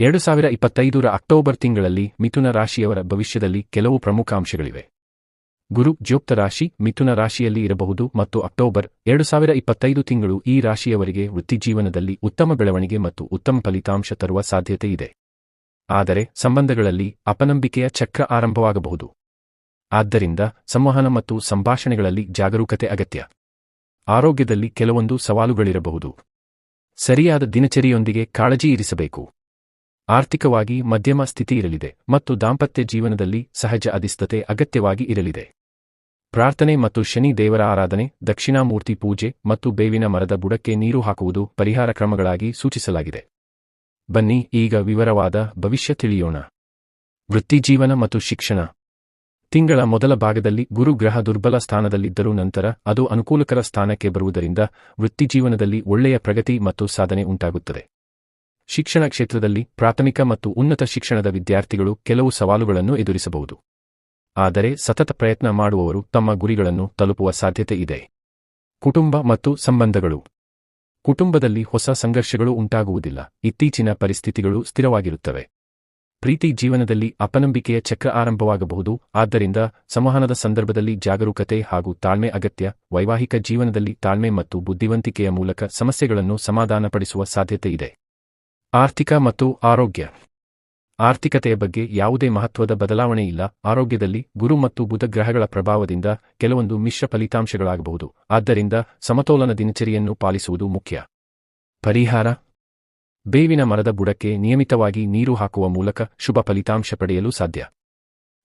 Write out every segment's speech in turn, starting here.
ಎರಡು ಸಾವಿರ ಇಪ್ಪತ್ತೈದರ ಅಕ್ಟೋಬರ್ ತಿಂಗಳಲ್ಲಿ ಮಿಥುನ ರಾಶಿಯವರ ಭವಿಷ್ಯದಲ್ಲಿ ಕೆಲವು ಪ್ರಮುಖ ಅಂಶಗಳಿವೆ ಗುರು ಜೋಕ್ತ ರಾಶಿ ಮಿಥುನ ರಾಶಿಯಲ್ಲಿ ಇರಬಹುದು ಮತ್ತು ಅಕ್ಟೋಬರ್ ಎರಡು ಸಾವಿರ ಇಪ್ಪತ್ತೈದು ತಿಂಗಳು ಈ ರಾಶಿಯವರಿಗೆ ವೃತ್ತಿಜೀವನದಲ್ಲಿ ಉತ್ತಮ ಬೆಳವಣಿಗೆ ಮತ್ತು ಉತ್ತಮ ಫಲಿತಾಂಶ ತರುವ ಸಾಧ್ಯತೆ ಇದೆ. ಆದರೆ ಸಂಬಂಧಗಳಲ್ಲಿ ಅಪನಂಬಿಕೆಯ ಚಕ್ರ ಆರಂಭವಾಗಬಹುದು. ಆದ್ದರಿಂದ ಸಂವಹನ ಮತ್ತು ಸಂಭಾಷಣೆಗಳಲ್ಲಿ ಜಾಗರೂಕತೆ ಅಗತ್ಯ. ಆರೋಗ್ಯದಲ್ಲಿ ಕೆಲವೊಂದು ಸವಾಲುಗಳಿರಬಹುದು. ಸರಿಯಾದ ದಿನಚರಿಯೊಂದಿಗೆ ಕಾಳಜಿ ಇರಿಸಬೇಕು. ಆರ್ಥಿಕವಾಗಿ ಮಧ್ಯಮ ಸ್ಥಿತಿ ಇರಲಿದೆ ಮತ್ತು ದಾಂಪತ್ಯ ಜೀವನದಲ್ಲಿ ಸಹಜ ಅಧಿಸ್ಥತೆ ಅಗತ್ಯವಾಗಿ ಇರಲಿದೆ. ಪ್ರಾರ್ಥನೆ ಮತ್ತು ಶನಿ ದೇವರ ಆರಾಧನೆ, ದಕ್ಷಿಣಾಮೂರ್ತಿ ಪೂಜೆ ಮತ್ತು ಬೇವಿನ ಮರದ ಬುಡಕ್ಕೆ ನೀರು ಹಾಕುವುದು ಪರಿಹಾರ ಕ್ರಮಗಳಾಗಿ ಸೂಚಿಸಲಾಗಿದೆ. ಬನ್ನಿ, ಈಗ ವಿವರವಾದ ಭವಿಷ್ಯ ತಿಳಿಯೋಣ. ವೃತ್ತಿಜೀವನ ಮತ್ತು ಶಿಕ್ಷಣ. ತಿಂಗಳ ಮೊದಲ ಭಾಗದಲ್ಲಿ ಗುರು ಗ್ರಹ ದುರ್ಬಲ ಸ್ಥಾನದಲ್ಲಿದ್ದರೂ ನಂತರ ಅದು ಅನುಕೂಲಕರ ಸ್ಥಾನಕ್ಕೆ ಬರುವುದರಿಂದ ವೃತ್ತಿಜೀವನದಲ್ಲಿ ಒಳ್ಳೆಯ ಪ್ರಗತಿ ಮತ್ತು ಸಾಧನೆ ಉಂಟಾಗುತ್ತದೆ. ಶಿಕ್ಷಣ ಕ್ಷೇತ್ರದಲ್ಲಿ ಪ್ರಾಥಮಿಕ ಮತ್ತು ಉನ್ನತ ಶಿಕ್ಷಣದ ವಿದ್ಯಾರ್ಥಿಗಳು ಕೆಲವು ಸವಾಲುಗಳನ್ನು ಎದುರಿಸಬಹುದು. ಆದರೆ ಸತತ ಪ್ರಯತ್ನ ಮಾಡುವವರು ತಮ್ಮ ಗುರಿಗಳನ್ನು ತಲುಪುವ ಸಾಧ್ಯತೆ ಇದೆ. ಕುಟುಂಬ ಮತ್ತು ಸಂಬಂಧಗಳು. ಕುಟುಂಬದಲ್ಲಿ ಹೊಸ ಸಂಘರ್ಷಗಳು ಉಂಟಾಗುವುದಿಲ್ಲ. ಇತ್ತೀಚಿನ ಪರಿಸ್ಥಿತಿಗಳು ಸ್ಥಿರವಾಗಿರುತ್ತವೆ. ಪ್ರೀತಿ ಜೀವನದಲ್ಲಿ ಅಪನಂಬಿಕೆಯ ಚಕ್ರ ಆರಂಭವಾಗಬಹುದು. ಆದ್ದರಿಂದ ಸಂವಹನದ ಸಂದರ್ಭದಲ್ಲಿ ಜಾಗರೂಕತೆ ಹಾಗೂ ತಾಳ್ಮೆ ಅಗತ್ಯ, ವೈವಾಹಿಕ ಜೀವನದಲ್ಲಿ ತಾಳ್ಮೆ ಮತ್ತು ಬುದ್ಧಿವಂತಿಕೆಯ ಮೂಲಕ ಸಮಸ್ಯೆಗಳನ್ನು ಸಮಾಧಾನಪಡಿಸುವ ಸಾಧ್ಯತೆ ಇದೆ. ಆರ್ಥಿಕ ಮತ್ತು ಆರೋಗ್ಯ. ಆರ್ಥಿಕತೆಯ ಬಗ್ಗೆ ಯಾವುದೇ ಮಹತ್ವದ ಬದಲಾವಣೆ ಇಲ್ಲ. ಆರೋಗ್ಯದಲ್ಲಿ ಗುರು ಮತ್ತು ಬುಧ ಗ್ರಹಗಳ ಪ್ರಭಾವದಿಂದ ಕೆಲವೊಂದು ಮಿಶ್ರ ಫಲಿತಾಂಶಗಳಾಗಬಹುದು. ಆದ್ದರಿಂದ ಸಮತೋಲನ ದಿನಚರಿಯನ್ನು ಪಾಲಿಸುವುದು ಮುಖ್ಯ. ಪರಿಹಾರ. ಬೇವಿನ ಮರದ ಬುಡಕ್ಕೆ ನಿಯಮಿತವಾಗಿ ನೀರು ಹಾಕುವ ಮೂಲಕ ಶುಭ ಫಲಿತಾಂಶ ಪಡೆಯಲು ಸಾಧ್ಯ.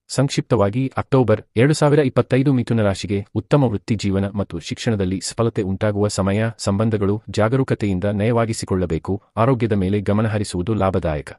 ಸಂಕ್ಷಿಪ್ತವಾಗಿ, ಅಕ್ಟೋಬರ್ ಎರಡು ಸಾವಿರ ಇಪ್ಪತ್ತೈದು ಮಿಥುನ ರಾಶಿಗೆ ಉತ್ತಮ ವೃತ್ತಿ ಜೀವನ ಮತ್ತು ಶಿಕ್ಷಣದಲ್ಲಿ ಸಫಲತೆ ಉಂಟಾಗುವ ಸಮಯ, ಸಂಬಂಧಗಳು ಜಾಗರೂಕತೆಯಿಂದ ನಯವಾಗಿಸಿಕೊಳ್ಳಬೇಕು. ಆರೋಗ್ಯದ ಮೇಲೆ ಗಮನಹರಿಸುವುದು ಲಾಭದಾಯಕ.